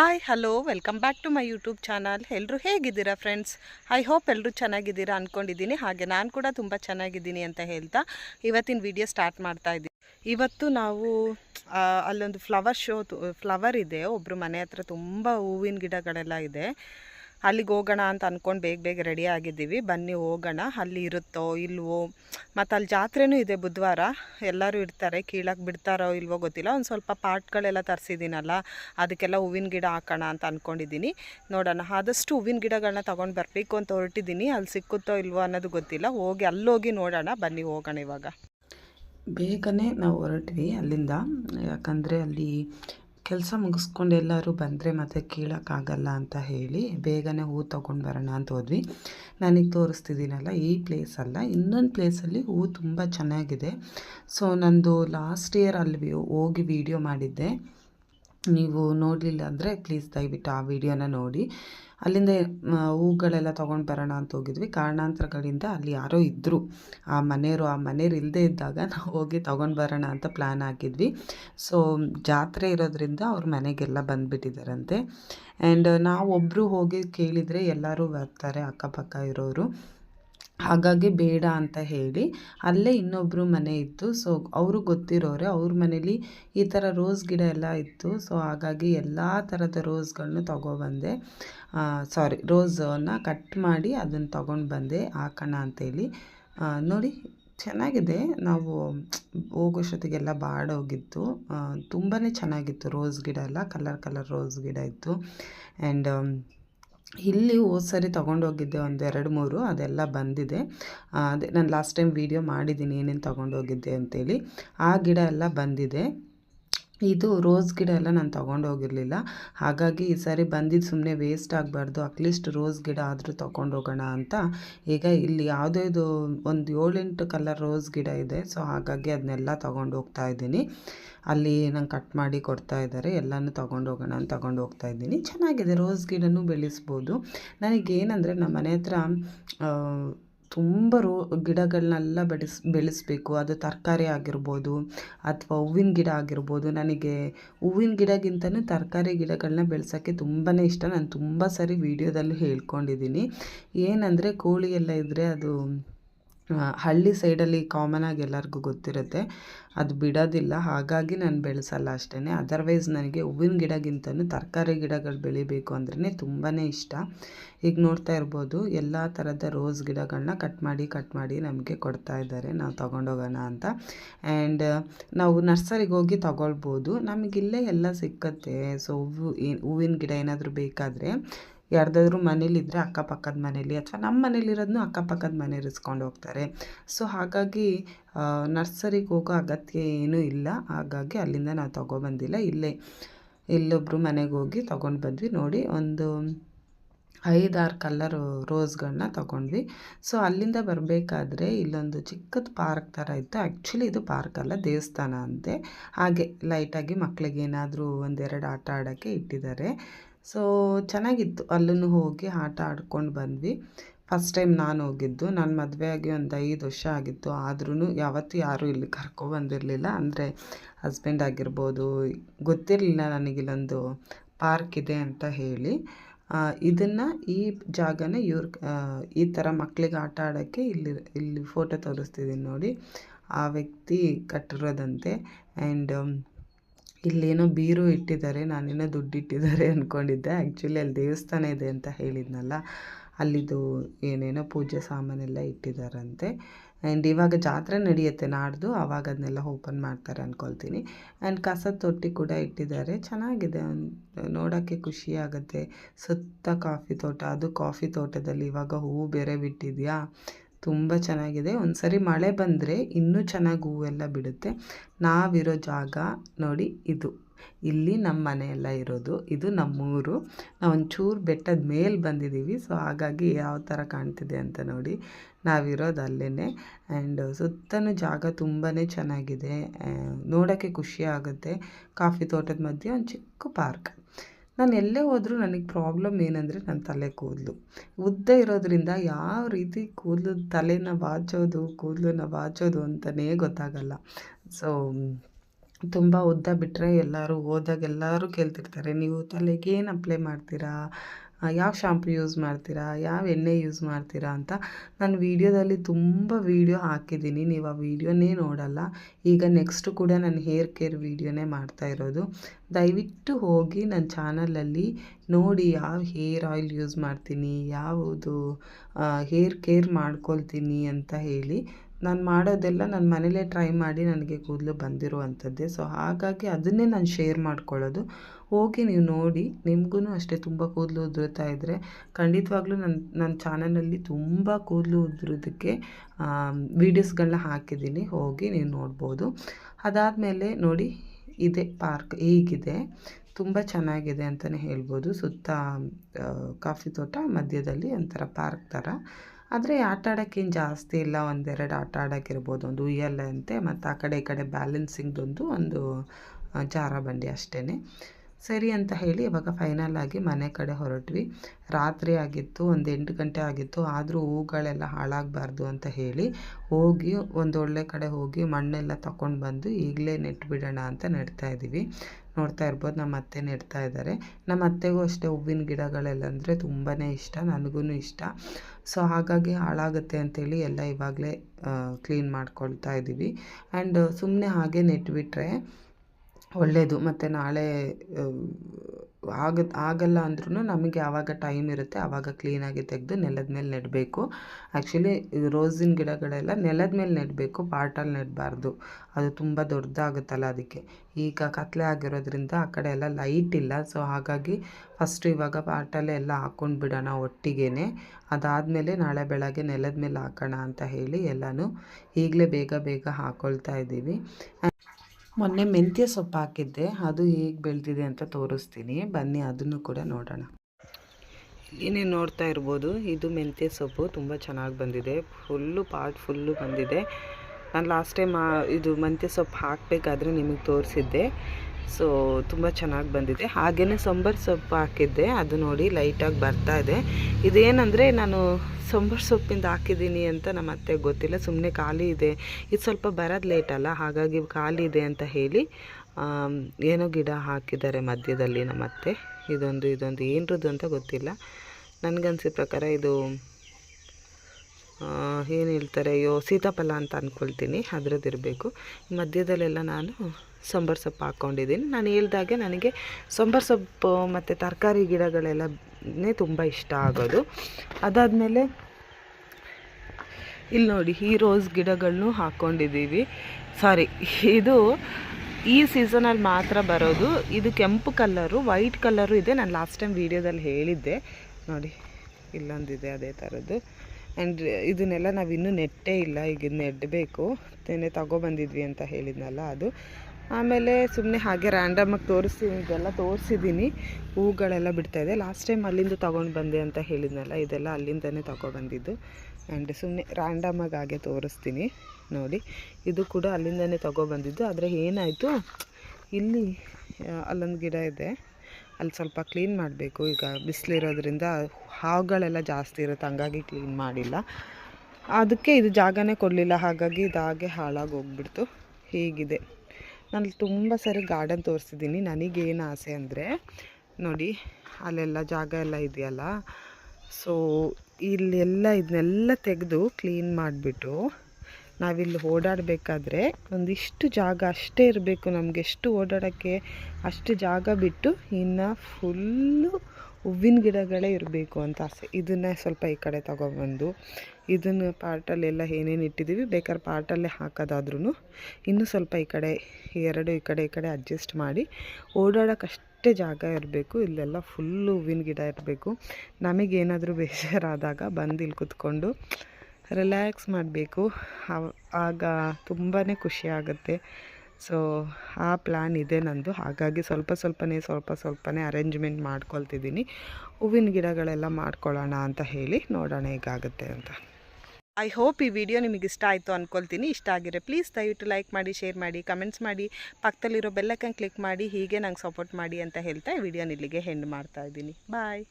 Hi hello welcome back to my YouTube channel ಎಲ್ಲರೂ ಹೇಗಿದ್ದೀರಾ friends I hope ಎಲ್ಲರೂ ಚೆನ್ನಾಗಿದ್ದೀರಾ ಅಂದ್ಕೊಂಡಿದ್ದೀನಿ ಹಾಗೆ ನಾನು ಕೂಡ ತುಂಬ ಚೆನ್ನಾಗಿದ್ದೀನಿ ಅಂತ ಹೇಳ್ತಾ ಇವತ್ತಿನ ವಿಡಿಯೋ ಸ್ಟಾರ್ಟ್ ಮಾಡ್ತಾ ಇದ್ದೀನಿ. ಇವತ್ತು ನಾವು ಅಲ್ಲೊಂದು ಫ್ಲವರ್ ಶೋ ಫ್ಲವರ್ ಇದೆ. ಒಬ್ಬರು ಮನೆ ಹತ್ರ ತುಂಬ ಹೂವಿನ ಗಿಡಗಳೆಲ್ಲ ಇದೆ. ಅಲ್ಲಿಗೆ ಹೋಗೋಣ ಅಂತ ಅಂದ್ಕೊಂಡು ಬೇಗ ಬೇಗ ರೆಡಿ ಆಗಿದ್ದೀವಿ. ಬನ್ನಿ ಹೋಗೋಣ. ಅಲ್ಲಿ ಇರುತ್ತೋ ಇಲ್ವೋ? ಮತ್ತು ಅಲ್ಲಿ ಜಾತ್ರೆನೂ ಇದೆ ಬುಧವಾರ. ಎಲ್ಲರೂ ಇರ್ತಾರೆ. ಕೀಳಕ್ಕೆ ಬಿಡ್ತಾರೋ ಇಲ್ವೋ ಗೊತ್ತಿಲ್ಲ. ಒಂದು ಸ್ವಲ್ಪ ಪಾಟ್ಗಳೆಲ್ಲ ತರಿಸಿದ್ದೀನಲ್ಲ ಅದಕ್ಕೆಲ್ಲ ಹೂವಿನ ಗಿಡ ಹಾಕೋಣ ಅಂತ ಅಂದ್ಕೊಂಡಿದ್ದೀನಿ ನೋಡೋಣ. ಆದಷ್ಟು ಹೂವಿನ ಗಿಡಗಳನ್ನ ತೊಗೊಂಡು ಬರಬೇಕು ಅಂತ ಹೊರಟಿದ್ದೀನಿ ಅಲ್ಲಿ ಸಿಕ್ಕುತ್ತೋ ಇಲ್ವೋ ಅನ್ನೋದು ಗೊತ್ತಿಲ್ಲ. ಹೋಗಿ ಅಲ್ಲೋಗಿ ನೋಡೋಣ. ಬನ್ನಿ ಹೋಗೋಣ ಇವಾಗ. ಬೇಗನೆ ನಾವು ಹೊರಟ್ವಿ ಅಲ್ಲಿಂದ. ಯಾಕಂದರೆ ಅಲ್ಲಿ ಕೆಲಸ ಮುಗಿಸ್ಕೊಂಡು ಎಲ್ಲರೂ ಬಂದರೆ ಮತ್ತೆ ಕೀಳೋಕ್ಕಾಗಲ್ಲ ಅಂತ ಹೇಳಿ ಬೇಗನೆ ಹೂ ತೊಗೊಂಡು ಬರೋಣ ಅಂತ ಹೋದ್ವಿ. ನನಗೆ ತೋರಿಸ್ತಿದ್ದೀನಲ್ಲ ಈ ಪ್ಲೇಸ್ ಅಲ್ಲ. ಇನ್ನೊಂದು ಪ್ಲೇಸಲ್ಲಿ ಹೂ ತುಂಬ ಚೆನ್ನಾಗಿದೆ. ಸೊ ನಂದು ಲಾಸ್ಟ್ ಇಯರ್ ಅಲ್ಲಿ ಹೋಗಿ ವಿಡಿಯೋ ಮಾಡಿದ್ದೆ. ನೀವು ನೋಡಲಿಲ್ಲ ಅಂದರೆ ಪ್ಲೀಸ್ ದಯವಿಟ್ಟು ಆ ವಿಡಿಯೋನ ನೋಡಿ. ಅಲ್ಲಿಂದ ಹೂಗಳೆಲ್ಲ ತೊಗೊಂಡು ಬರೋಣ ಅಂತ ಹೋಗಿದ್ವಿ. ಕಾರಣಾಂತರಗಳಿಂದ ಅಲ್ಲಿ ಯಾರೋ ಇದ್ದರು ಆ ಮನೆಯವರು, ಆ ಮನೆಯವ್ರು ಇಲ್ಲದೇ ಇದ್ದಾಗ ನಾವು ಹೋಗಿ ತೊಗೊಂಡು ಬರೋಣ ಅಂತ ಪ್ಲ್ಯಾನ್ ಹಾಕಿದ್ವಿ. ಸೊ, ಜಾತ್ರೆ ಇರೋದ್ರಿಂದ ಅವ್ರ ಮನೆಗೆಲ್ಲ ಬಂದುಬಿಟ್ಟಿದ್ದಾರಂತೆ. ಆ್ಯಂಡ್ ನಾವು ಒಬ್ಬರು ಹೋಗಿ ಕೇಳಿದರೆ ಎಲ್ಲರೂ ಬರ್ತಾರೆ ಅಕ್ಕಪಕ್ಕ ಇರೋರು. ಹಾಗಾಗಿ ಬೇಡ ಅಂತ ಹೇಳಿ ಅಲ್ಲೇ ಇನ್ನೊಬ್ಬರು ಮನೆ ಇತ್ತು. ಸೊ ಅವರು ಗೊತ್ತಿರೋರೆ, ಅವ್ರ ಮನೇಲಿ ಈ ಥರ ರೋಸ್ ಗಿಡ ಎಲ್ಲ ಇತ್ತು. ಸೊ ಹಾಗಾಗಿ ಎಲ್ಲ ಥರದ ರೋಸ್ಗಳನ್ನೂ ತೊಗೊಬಂದೆ. ಸಾರಿ ರೋಸನ್ನು ಕಟ್ ಮಾಡಿ ಅದನ್ನು ತೊಗೊಂಡು ಬಂದೆ. ಹಾಕೋಣ ಅಂತೇಳಿ. ನೋಡಿ, ಚೆನ್ನಾಗಿದೆ. ನಾವು ಹೋಗೋಷ್ಟೊತ್ತಿಗೆಲ್ಲ ಬಾಡೋಗಿತ್ತು ತುಂಬಾ ಚೆನ್ನಾಗಿತ್ತು ರೋಸ್ ಗಿಡ ಎಲ್ಲ. ಕಲರ್ ಕಲರ್ ರೋಸ್ ಗಿಡ ಇತ್ತು. ಆ್ಯಂಡ್ ಇಲ್ಲಿ ಹೋದ ಸರಿ ತೊಗೊಂಡೋಗಿದ್ದೆ ಒಂದು ಎರಡು ಮೂರು, ಅದೆಲ್ಲ ಬಂದಿದೆ. ಅದೇ ನಾನು ಲಾಸ್ಟ್ ಟೈಮ್ ವೀಡಿಯೋ ಮಾಡಿದ್ದೀನಿ ಏನೇನು ತೊಗೊಂಡೋಗಿದ್ದೆ ಅಂತೇಳಿ. ಆ ಗಿಡ ಎಲ್ಲ ಬಂದಿದೆ. ಇದು ರೋಸ್ ಗಿಡ ಎಲ್ಲ ನಾನು ತೊಗೊಂಡೋಗಿರಲಿಲ್ಲ ಹಾಗಾಗಿ ಈ ಸಾರಿ ಬಂದಿದ್ದು ಸುಮ್ಮನೆ ವೇಸ್ಟ್ ಆಗಬಾರ್ದು. ಅಟ್ಲೀಸ್ಟ್ ರೋಸ್ ಗಿಡ ಆದರೂ ತೊಗೊಂಡೋಗೋಣ ಅಂತ. ಈಗ ಇಲ್ಲಿ ಯಾವುದೋ ಇದು ಒಂದು ಏಳೆಂಟು ಕಲರ್ ರೋಸ್ ಗಿಡ ಇದೆ. ಸೊ ಹಾಗಾಗಿ ಅದನ್ನೆಲ್ಲ ತೊಗೊಂಡು ಹೋಗ್ತಾ ಇದ್ದೀನಿ. ಅಲ್ಲಿ ನಂಗೆ ಕಟ್ ಮಾಡಿ ಕೊಡ್ತಾ ಇದ್ದಾರೆ ಎಲ್ಲನೂ ತೊಗೊಂಡು ಹೋಗೋಣ ಅಂತ ತೊಗೊಂಡು ಹೋಗ್ತಾ ಇದ್ದೀನಿ. ಚೆನ್ನಾಗಿದೆ. ರೋಸ್ ಗಿಡನೂ ಬೆಳೆಸ್ಬೋದು. ನನಗೇನಂದರೆ ನಮ್ಮ ಮನೆ ಹತ್ರ ತುಂಬ ರೋ ಗಿಡಗಳನ್ನೆಲ್ಲ ಬೆಳೆಸ್, ಬೆಳೆಸ್ಬೇಕು. ಅದು ತರಕಾರಿ ಆಗಿರ್ಬೋದು ಅಥವಾ ಹೂವಿನ ಗಿಡ ಆಗಿರ್ಬೋದು. ನನಗೆ ಹೂವಿನ ಗಿಡಗಿಂತನೂ ತರಕಾರಿ ಗಿಡಗಳನ್ನ ಬೆಳೆಸೋಕ್ಕೆ ತುಂಬಾ ಇಷ್ಟ. ನಾನು ತುಂಬ ಸರಿ ವೀಡಿಯೋದಲ್ಲೂ ಹೇಳ್ಕೊಂಡಿದ್ದೀನಿ. ಏನಂದರೆ ಕೋಳಿ ಎಲ್ಲ ಇದ್ದರೆ ಅದು ಹಳ್ಳಿ ಸೈಡಲ್ಲಿ ಕಾಮನ್ ಆಗಿ ಎಲ್ಲರಿಗೂ ಗೊತ್ತಿರುತ್ತೆ. ಅದು ಬಿಡೋದಿಲ್ಲ. ಹಾಗಾಗಿ ನಾನು ಬೆಳೆಸಲ್ಲ ಅಷ್ಟೇ ಅದರ್ವೈಸ್ ನನಗೆ ಹೂವಿನ ಗಿಡಗಿಂತನೂ ತರಕಾರಿ ಗಿಡಗಳು ಬೆಳಿಬೇಕು ಅಂದ್ರೆ ತುಂಬಾ ಇಷ್ಟ. ಈಗ ನೋಡ್ತಾ ಇರ್ಬೋದು, ಎಲ್ಲ ಥರದ ರೋಸ್ ಗಿಡಗಳನ್ನ ಕಟ್ ಮಾಡಿ ಕಟ್ ಮಾಡಿ ನಮಗೆ ಕೊಡ್ತಾ ಇದ್ದಾರೆ ನಾವು ತೊಗೊಂಡೋಗೋಣ ಅಂತ. ಆ್ಯಂಡ್ ನಾವು ನರ್ಸರಿಗೆ ಹೋಗಿ ತೊಗೊಳ್ಬೋದು. ನಮಗಿಲ್ಲೇ ಎಲ್ಲ ಸಿಕ್ಕತ್ತೆ. ಸೊ ಹೂವು ಹೂವಿನ ಗಿಡ ಏನಾದರೂ ಬೇಕಾದರೆ ಯಾರ್ದಾದ್ರೂ ಮನೇಲಿದ್ದರೆ ಅಕ್ಕಪಕ್ಕದ ಮನೇಲಿ ಅಥವಾ ನಮ್ಮ ಮನೇಲಿರೋದನ್ನು ಅಕ್ಕಪಕ್ಕದ ಮನೆ ಇರಿಸ್ಕೊಂಡು ಹೋಗ್ತಾರೆ. ಸೊ ಹಾಗಾಗಿ ನರ್ಸರಿಗೆ ಹೋಗೋ ಅಗತ್ಯ ಏನೂ ಇಲ್ಲ. ಹಾಗಾಗಿ ಅಲ್ಲಿಂದ ನಾವು ತೊಗೊಬಂದಿಲ್ಲ. ಇಲ್ಲೇ ಇಲ್ಲೊಬ್ಬರು ಮನೆಗೆ ಹೋಗಿ ತೊಗೊಂಡು ಬಂದ್ವಿ. ನೋಡಿ, ಒಂದು ಐದಾರು ಕಲರ್ ರೋಸ್ಗಳನ್ನ ತೊಗೊಂಡ್ವಿ. ಸೊ ಅಲ್ಲಿಂದ ಬರಬೇಕಾದ್ರೆ ಇಲ್ಲೊಂದು ಚಿಕ್ಕದ ಪಾರ್ಕ್ ಥರ ಇತ್ತು. ಆ್ಯಕ್ಚುಲಿ ಇದು ಪಾರ್ಕ್ ಅಲ್ಲ, ದೇವಸ್ಥಾನ ಅಂತೆ. ಹಾಗೆ ಲೈಟಾಗಿ ಮಕ್ಕಳಿಗೆ ಏನಾದರೂ ಒಂದೆರಡು ಆಟ ಆಡೋಕ್ಕೆ ಇಟ್ಟಿದ್ದಾರೆ. ಸೊ ಚೆನ್ನಾಗಿತ್ತು. ಅಲ್ಲೂ ಹೋಗಿ ಆಟ ಆಡ್ಕೊಂಡು ಬಂದ್ವಿ. ಫಸ್ಟ್ ಟೈಮ್ ನಾನು ಹೋಗಿದ್ದು. ನಾನು ಮದುವೆ ಆಗಿ ಒಂದು ಐದು ವರ್ಷ ಆಗಿತ್ತು. ಆದ್ರೂ ಯಾವತ್ತೂ ಯಾರೂ ಇಲ್ಲಿ ಕರ್ಕೊಬಂದಿರಲಿಲ್ಲ ಅಂದರೆ ಹಸ್ಬೆಂಡ್ ಆಗಿರ್ಬೋದು, ಗೊತ್ತಿರಲಿಲ್ಲ ನನಗಿಲ್ಲೊಂದು ಪಾರ್ಕ್ ಇದೆ ಅಂತ ಹೇಳಿ. ಇದನ್ನು ಈ ಜಾಗನ ಇವ್ರ ಈ ಥರ ಮಕ್ಕಳಿಗೆ ಆಟ ಆಡೋಕ್ಕೆ ಇಲ್ಲಿ ಇಲ್ಲಿ ಫೋಟೋ ತೋರಿಸ್ತಿದ್ದೀನಿ ನೋಡಿ. ಆ ವ್ಯಕ್ತಿ ಕಟ್ಟಿರೋದಂತೆ. ಆ್ಯಂಡ್ ಇಲ್ಲೇನೋ ಬೀರು ಇಟ್ಟಿದ್ದಾರೆ ನಾನೇನೋ ದುಡ್ಡು ಇಟ್ಟಿದ್ದಾರೆ ಅಂದ್ಕೊಂಡಿದ್ದೆ ಆ್ಯಕ್ಚುಲಿ ಅಲ್ಲಿ ದೇವಸ್ಥಾನ ಇದೆ ಅಂತ ಹೇಳಿದ್ನಲ್ಲ, ಅಲ್ಲಿದು ಏನೇನೋ ಪೂಜೆ ಸಾಮಾನೆಲ್ಲ ಇಟ್ಟಿದ್ದಾರಂತೆ. ಆ್ಯಂಡ್ ಇವಾಗ ಜಾತ್ರೆ ನಡೆಯುತ್ತೆ, ನಾಡ್ದು ಆವಾಗ ಅದನ್ನೆಲ್ಲ ಓಪನ್ ಮಾಡ್ತಾರೆ ಅಂದ್ಕೊಳ್ತೀನಿ ಆ್ಯಂಡ್ ಕಸದ ತೊಟ್ಟಿ ಕೂಡ ಇಟ್ಟಿದ್ದಾರೆ, ಚೆನ್ನಾಗಿದೆ. ನೋಡೋಕ್ಕೆ ಖುಷಿ ಆಗುತ್ತೆ. ಸುತ್ತ ಕಾಫಿ ತೋಟ, ಅದು ಕಾಫಿ ತೋಟದಲ್ಲಿ ಇವಾಗ ಹೂವು ಬೇರೆ ಬಿಟ್ಟಿದೆಯಾ? ತುಂಬ ಚೆನ್ನಾಗಿದೆ. ಒಂದು ಸರಿ ಮಳೆ ಬಂದರೆ ಇನ್ನೂ ಚೆನ್ನಾಗಿ ಹೂವೆಲ್ಲ ಬಿಡುತ್ತೆ. ನಾವಿರೋ ಜಾಗ ನೋಡಿ ಇದು. ಇಲ್ಲಿ ನಮ್ಮ ಮನೆಯೆಲ್ಲ ಇರೋದು. ಇದು ನಮ್ಮೂರು. ನಾವು ಒಂಚೂರು ಬೆಟ್ಟದ ಮೇಲೆ ಬಂದಿದ್ದೀವಿ ಸೊ, ಹಾಗಾಗಿ ಯಾವ ಥರ ಕಾಣ್ತಿದೆ ಅಂತ ನೋಡಿ. ನಾವಿರೋದು ಅಲ್ಲೇ ಆ್ಯಂಡ್ ಸುತ್ತಲೂ ಜಾಗ ತುಂಬಾ ಚೆನ್ನಾಗಿದೆ. ನೋಡೋಕ್ಕೆ ಖುಷಿ ಆಗುತ್ತೆ. ಕಾಫಿ ತೋಟದ ಮಧ್ಯೆ ಒಂದು ಚಿಕ್ಕ ಪಾರ್ಕ್. ನಾನು ಎಲ್ಲೇ ಹೋದರೂ ನನಗೆ ಪ್ರಾಬ್ಲಮ್ ಏನಂದರೆ ನನ್ನ ತಲೆ ಕೂದಲು. ಉದ್ದ ಇರೋದ್ರಿಂದ ಯಾವ ರೀತಿ ಕೂದಲು ತಲೆನ ಬಾಚೋದು ಕೂದಲನ್ನ ಬಾಚೋದು ಅಂತಲೇ ಗೊತ್ತಾಗಲ್ಲ. ಸೊ ತುಂಬ ಉದ್ದ ಬಿಟ್ಟರೆ ಎಲ್ಲರೂ ಹೋದಾಗ ಎಲ್ಲರೂ ಕೇಳ್ತಿರ್ತಾರೆ, ನೀವು ತಲೆಗೆ ಏನು ಅಪ್ಲೈ ಮಾಡ್ತೀರಾ? ಯಾವ ಶಾಂಪು ಯೂಸ್ ಮಾಡ್ತೀರಾ? ಯಾವ ಎಣ್ಣೆ ಯೂಸ್ ಮಾಡ್ತೀರಾ ಅಂತ ನಾನು ವೀಡಿಯೋದಲ್ಲಿ ತುಂಬ ವೀಡಿಯೋ ಹಾಕಿದ್ದೀನಿ. ನೀವು ಆ ವೀಡಿಯೋನೇ ನೋಡಲ್ಲ. ಈಗ ನೆಕ್ಸ್ಟು ಕೂಡ ನಾನು ಹೇರ್ ಕೇರ್ ವೀಡಿಯೋನೇ ಮಾಡ್ತಾ ಇರೋದು. ದಯವಿಟ್ಟು ಹೋಗಿ ನನ್ನ ಚಾನಲಲ್ಲಿ ನೋಡಿ ಯಾವ ಹೇರ್ ಆಯಿಲ್ ಯೂಸ್ ಮಾಡ್ತೀನಿ, ಯಾವುದು ಹೇರ್ ಕೇರ್ ಮಾಡ್ಕೊಳ್ತೀನಿ ಅಂತ ಹೇಳಿ. ನಾನು ಮಾಡೋದೆಲ್ಲ ನನ್ನ ಮನೇಲೇ ಟ್ರೈ ಮಾಡಿ ನನಗೆ ಕೂದಲು ಬಂದಿರುವಂಥದ್ದೇ. ಸೊ ಹಾಗಾಗಿ ಅದನ್ನೇ ನಾನು ಶೇರ್ ಮಾಡ್ಕೊಳ್ಳೋದು. ಹೋಗಿ ನೀವು ನೋಡಿ. ನಿಮಗೂ ಅಷ್ಟೇ ತುಂಬ ಕೂದಲು ಉದುರುತ್ತಾ ಇದ್ದರೆ ಖಂಡಿತವಾಗ್ಲೂ ನನ್ನ ನನ್ನ ಚಾನಲಲ್ಲಿ ತುಂಬ ಕೂದಲು ಉದುರೋದಕ್ಕೆ ವೀಡಿಯೋಸ್ಗಳನ್ನ ಹಾಕಿದ್ದೀನಿ. ಹೋಗಿ ನೀವು ನೋಡ್ಬೋದು. ಅದಾದಮೇಲೆ ನೋಡಿ, ಇದೆ ಪಾರ್ಕ್ ಈಗಿದೆ ತುಂಬ ಚೆನ್ನಾಗಿದೆ ಅಂತಲೇ ಹೇಳ್ಬೋದು. ಸುತ್ತ ಕಾಫಿ ತೋಟ ಮಧ್ಯದಲ್ಲಿ ಒಂಥರ ಪಾರ್ಕ್ ಥರ ಆದರೆ ಆಟ ಆಡೋಕ್ಕೇನು ಜಾಸ್ತಿ ಇಲ್ಲ. ಒಂದೆರಡು ಆಟ ಆಡೋಕ್ಕಿರ್ಬೋದು ಒಂದು ಉಯ್ಯಲ್ಲ ಅಂತೆ, ಮತ್ತು ಆ ಕಡೆ ಈ ಕಡೆ ಬ್ಯಾಲೆನ್ಸಿಂಗ್ದೊಂದು ಒಂದು ಜಾರ ಬಂಡಿ ಅಷ್ಟೇ ಸರಿ ಅಂತ ಹೇಳಿ ಇವಾಗ ಫೈನಲ್ ಆಗಿ ಮನೆ ಕಡೆ ಹೊರಟ್ವಿ. ರಾತ್ರಿ ಆಗಿತ್ತು, ಒಂದು ಎಂಟು ಗಂಟೆ ಆಗಿತ್ತು. ಆದರೂ ಹೂಗಳೆಲ್ಲ ಹಾಳಾಗಬಾರ್ದು ಅಂತ ಹೇಳಿ ಹೋಗಿ ಒಂದು ಒಳ್ಳೆ ಕಡೆ ಹೋಗಿ ಮಣ್ಣೆಲ್ಲ ತಗೊಂಡು ಬಂದು ಈಗಲೇ ನೆಟ್ಟು ಬಿಡೋಣ ಅಂತ ನೆಡ್ತಾ ಇದ್ದೀವಿ ನೋಡ್ತಾ ಇರ್ಬೋದು. ನಮ್ಮ ಅತ್ತೆ ನೆಡ್ತಾ ಇದ್ದಾರೆ. ನಮ್ಮ ಅತ್ತೆಗೂ ಅಷ್ಟೇ ಹೂವಿನ ಗಿಡಗಳೆಲ್ಲ ಅಂದರೆ ತುಂಬಾ ಇಷ್ಟ ನನಗೂ ಇಷ್ಟ. ಸೊ, ಹಾಗಾಗಿ ಹಾಳಾಗುತ್ತೆ ಅಂತೇಳಿ ಎಲ್ಲ ಇವಾಗಲೇ ಕ್ಲೀನ್ ಮಾಡ್ಕೊಳ್ತಾ ಇದ್ದೀವಿ ಆ್ಯಂಡ್ ಸುಮ್ಮನೆ ಹಾಗೆ ನೆಟ್ಬಿಟ್ರೆ ಒಳ್ಳೆಯದು ಮತ್ತು ನಾಳೆ ಆಗ, ಆಗಲ್ಲ ಅಂದ್ರೂ ನಮಗೆ ಯಾವಾಗ ಟೈಮ್ ಇರುತ್ತೆ. ಆವಾಗ ಕ್ಲೀನಾಗಿ ತೆಗೆದು ನೆಲದ ಮೇಲೆ ನೆಡಬೇಕು. ಆ್ಯಕ್ಚುಲಿ ರೋಸಿನ ಗಿಡಗಳೆಲ್ಲ ನೆಲದ ಮೇಲೆ ನೆಡಬೇಕು ಪಾಟಲ್ಲಿ ನೆಡಬಾರ್ದು. ಅದು ತುಂಬ ದೊಡ್ಡದಾಗುತ್ತಲ್ಲ ಅದಕ್ಕೆ. ಈಗ ಕತ್ಲೆ ಆಗಿರೋದ್ರಿಂದ ಆ ಕಡೆ ಎಲ್ಲ ಲೈಟ್ ಇಲ್ಲ. ಸೊ ಹಾಗಾಗಿ ಫಸ್ಟ್ ಇವಾಗ ಪಾಟಲ್ಲೇ ಎಲ್ಲ ಹಾಕ್ಕೊಂಡು ಬಿಡೋಣ ಒಟ್ಟಿಗೆ ಅದಾದಮೇಲೆ ನಾಳೆ ಬೆಳಗ್ಗೆ ನೆಲದ ಮೇಲೆ ಹಾಕೋಣ ಅಂತ ಹೇಳಿ ಎಲ್ಲನೂ ಈಗಲೇ ಬೇಗ ಬೇಗ ಹಾಕ್ಕೊಳ್ತಾ ಇದ್ದೀವಿ. ಮೊನ್ನೆ ಮೆಂತ್ಯ ಸೊಪ್ಪು ಹಾಕಿದ್ದೆ, ಅದು ಹೇಗೆ ಬೆಳೆದಿದೆ ಅಂತ ತೋರಿಸ್ತೀನಿ. ಬನ್ನಿ, ಅದನ್ನು ಕೂಡ ನೋಡೋಣ. ಇಲ್ಲಿ ನೋಡ್ತಾ ಇರ್ಬೋದು? ಇದು ಮೆಂತ್ಯ ಸೊಪ್ಪು, ತುಂಬ ಚೆನ್ನಾಗಿ ಬಂದಿದೆ. ಫುಲ್ಲು, ಪಾಟ್ ಫುಲ್ಲು ಬಂದಿದೆ. ನಾನು ಲಾಸ್ಟ್ ಟೈಮ್ ಇದು ಮೆಂತ್ಯ ಸೊಪ್ಪು ಹಾಕಬೇಕಾದ್ರೆ ನಿಮಗೆ ತೋರಿಸಿದ್ದೆ. ಸೊ ತುಂಬ ಚೆನ್ನಾಗಿ ಬಂದಿದೆ. ಹಾಗೆಯೇ ಸೊಂಬರ್ ಸೊಪ್ಪು ಹಾಕಿದ್ದೆ. ಅದು ನೋಡಿ ಲೈಟಾಗಿ ಬರ್ತಾ ಇದೆ. ಇದೇನಂದರೆ ನಾನು ಸಾಂಬಾರು ಸೊಪ್ಪಿಂದ ಹಾಕಿದ್ದೀನಿ ಅಂತ ನಮ್ಮ ಅತ್ತೆ ಗೊತ್ತಿಲ್ಲ. ಸುಮ್ಮನೆ ಖಾಲಿ ಇದೆ. ಇದು ಸ್ವಲ್ಪ ಬರೋದು ಲೇಟ್ ಅಲ್ಲ. ಹಾಗಾಗಿ ಖಾಲಿ ಇದೆ ಅಂತ ಹೇಳಿ ಏನೋ ಗಿಡ ಹಾಕಿದ್ದಾರೆ ಮಧ್ಯದಲ್ಲಿ ನಮ್ಮ ಅತ್ತೆ ಇದೊಂದು ಇದೊಂದು ಏನರದ್ದು ಅಂತ ಗೊತ್ತಿಲ್ಲ. ನನಗನ್ಸಿದ ಪ್ರಕಾರ ಇದು ಏನು ಹೇಳ್ತಾರೆ, ಅಯ್ಯೋ, ಸೀತಾಫಲ ಅಂತ ಅಂದ್ಕೊಳ್ತೀನಿ ಅದ್ರದ್ದು ಇರಬೇಕು ಮಧ್ಯದಲ್ಲೆಲ್ಲ ನಾನು ಸಾಂಬಾರು ಸೊಪ್ಪು ಹಾಕ್ಕೊಂಡಿದ್ದೀನಿ. ನಾನು ಹೇಳ್ದಾಗೆ ನನಗೆ ಸಾಂಬಾರು ಸೊಪ್ಪು ಮತ್ತು ತರಕಾರಿ ಗಿಡಗಳೆಲ್ಲನೇ ತುಂಬ ಇಷ್ಟ ಆಗೋದು. ಅದಾದಮೇಲೆ ಇಲ್ಲಿ ನೋಡಿ, ಈ ರೋಸ್ ಗಿಡಗಳನ್ನು ಹಾಕ್ಕೊಂಡಿದ್ದೀವಿ. ಸಾರಿ, ಇದು ಈ ಸೀಸನಲ್ಲಿ ಮಾತ್ರ ಬರೋದು. ಇದು ಕೆಂಪು ಕಲ್ಲರು ವೈಟ್ ಕಲ್ಲರು ಇದೆ. ನಾನು ಲಾಸ್ಟ್ ಟೈಮ್ ವೀಡಿಯೋದಲ್ಲಿ ಹೇಳಿದ್ದೆ. ನೋಡಿ, ಇಲ್ಲೊಂದಿದೆ ಅದೇ ಥರದ್ದು ಆ್ಯಂಡ್ ಇದನ್ನೆಲ್ಲ ನಾವು ಇನ್ನೂ ನೆಟ್ಟೇ ಇಲ್ಲ, ಈಗ ಇದ್ ನೆಡಬೇಕು. ನೆನ್ನೆ ತಗೊಬಂದಿದ್ವಿ ಅಂತ ಹೇಳಿದ್ನಲ್ಲ ಅದು. ಆಮೇಲೆ ಸುಮ್ಮನೆ ಹಾಗೆ ರ್ಯಾಂಡಮಾಗಿ ತೋರಿಸಿ, ಇದೆಲ್ಲ ತೋರಿಸಿದ್ದೀನಿ ಹೂಗಳೆಲ್ಲ ಬಿಡ್ತಾಯಿದೆ ಲಾಸ್ಟ್ ಟೈಮ್ ಅಲ್ಲಿಂದ ತೊಗೊಂಡು ಬಂದೆ ಅಂತ ಹೇಳಿದ್ನಲ್ಲ, ಇದೆಲ್ಲ ಅಲ್ಲಿಂದನೇ ತೊಗೊಬಂದಿದ್ದು ಆ್ಯಂಡ್ ಸುಮ್ಮನೆ ರ್ಯಾಂಡಮಾಗಿ ಹಾಗೆ ತೋರಿಸ್ತೀನಿ, ನೋಡಿ. ಇದು ಕೂಡ ಅಲ್ಲಿಂದನೇ ತೊಗೊಬಂದಿದ್ದು ಆದರೆ ಏನಾಯಿತು? ಇಲ್ಲಿ, ಅಲ್ಲೊಂದು ಗಿಡ ಇದೆ. ಅಲ್ಲಿ ಸ್ವಲ್ಪ ಕ್ಲೀನ್ ಮಾಡಬೇಕು. ಈಗ ಬಿಸಿಲಿರೋದ್ರಿಂದ ಹಾವುಗಳೆಲ್ಲ ಜಾಸ್ತಿ ಇರುತ್ತೆ, ಹಂಗಾಗಿ ಕ್ಲೀನ್ ಮಾಡಿಲ್ಲ. ಅದಕ್ಕೆ ಇದು ಜಾಗನೇ ಕೊಡಲಿಲ್ಲ, ಹಾಗಾಗಿ ಇದಾಗೆ ಹಾಳಾಗಿ ಹೋಗ್ಬಿಡ್ತು. ಹೀಗಿದೆ. ನಾನು ತುಂಬ ಸರಿ ಗಾರ್ಡನ್ ತೋರಿಸಿದ್ದೀನಿ. ನನಗೇನು ಆಸೆ ಅಂದರೆ, ನೋಡಿ, ಅಲ್ಲೆಲ್ಲ ಜಾಗ ಎಲ್ಲ ಇದೆಯಲ್ಲ. ಸೊ ಇಲ್ಲೆಲ್ಲ ಇದನ್ನೆಲ್ಲ ತೆಗೆದು ಕ್ಲೀನ್ ಮಾಡಿಬಿಟ್ಟು ನಾವಿಲ್ಲಿ ಓಡಾಡಬೇಕಾದ್ರೆ ಒಂದಿಷ್ಟು ಜಾಗ ಅಷ್ಟೇ ಇರಬೇಕು ನಮಗೆ. ಎಷ್ಟು ಓಡಾಡೋಕ್ಕೆ ಅಷ್ಟು ಜಾಗ ಬಿಟ್ಟು ಇನ್ನು ಫುಲ್ಲು ಹೂವಿನ ಗಿಡಗಳೇ ಇರಬೇಕು ಅಂತ ಆಸೆ. ಇದನ್ನೇ ಸ್ವಲ್ಪ ಈ ಕಡೆ ತೊಗೊಬಂದು ಇದನ್ನು ಪಾಟಲ್ಲೆಲ್ಲ ಏನೇನು ಇಟ್ಟಿದ್ದೀವಿ, ಬೇಕಾದ್ರೆ ಪಾರ್ಟಲ್ಲೇ ಹಾಕೋದಾದ್ರೂ ಇನ್ನೂ ಸ್ವಲ್ಪ ಈ ಕಡೆ ಎರಡು ಈ ಕಡೆ ಈ ಕಡೆ ಅಡ್ಜಸ್ಟ್ ಮಾಡಿ ಓಡಾಡೋಕ್ಕಷ್ಟೇ ಜಾಗ ಇರಬೇಕು. ಇಲ್ಲೆಲ್ಲ ಫುಲ್ಲು ಹೂವಿನ ಗಿಡ ಇರಬೇಕು. ನಮಗೇನಾದರೂ ಬೇಜಾರಾದಾಗ ಬಂದು ಇಲ್ಲಿ ಕುತ್ಕೊಂಡು ರಿಲ್ಯಾಕ್ಸ್ ಮಾಡಬೇಕು. ಆಗ ತುಂಬಾ ಖುಷಿ ಆಗುತ್ತೆ. ಸೊ ಆ ಪ್ಲ್ಯಾನ್ ಇದೆ ನಂದು. ಹಾಗಾಗಿ ಸ್ವಲ್ಪ ಸ್ವಲ್ಪನೇ ಸ್ವಲ್ಪ ಸ್ವಲ್ಪನೇ ಅರೇಂಜ್ಮೆಂಟ್ ಮಾಡ್ಕೊಳ್ತಿದ್ದೀನಿ. ಹೂವಿನ ಗಿಡಗಳೆಲ್ಲ ಮಾಡ್ಕೊಳ್ಳೋಣ ಅಂತ ಹೇಳಿ ನೋಡೋಣ ಹೇಗಾಗುತ್ತೆ ಅಂತ. ಐ ಹೋಪ್ ಈ ವಿಡಿಯೋ ನಿಮಗೆ ಇಷ್ಟ ಆಯಿತು ಅಂದ್ಕೊಳ್ತೀನಿ ಇಷ್ಟ ಆಗಿರೋ ಪ್ಲೀಸ್ ದಯವಿಟ್ಟು ಲೈಕ್ ಮಾಡಿ ಶೇರ್ ಮಾಡಿ ಕಮೆಂಟ್ಸ್ ಮಾಡಿ. ಪಕ್ಕದಲ್ಲಿರೋ ಬೆಲ್ಲಕ್ಕನ್ನು ಕ್ಲಿಕ್ ಮಾಡಿ. ಹೀಗೆ ನಂಗೆ ಸಪೋರ್ಟ್ ಮಾಡಿ ಅಂತ ಹೇಳ್ತಾ ವಿಡಿಯೋನ ಇಲ್ಲಿಗೆ ಹೆಂಡ್ ಮಾಡ್ತಾ ಇದ್ದೀನಿ. ಬಾಯ್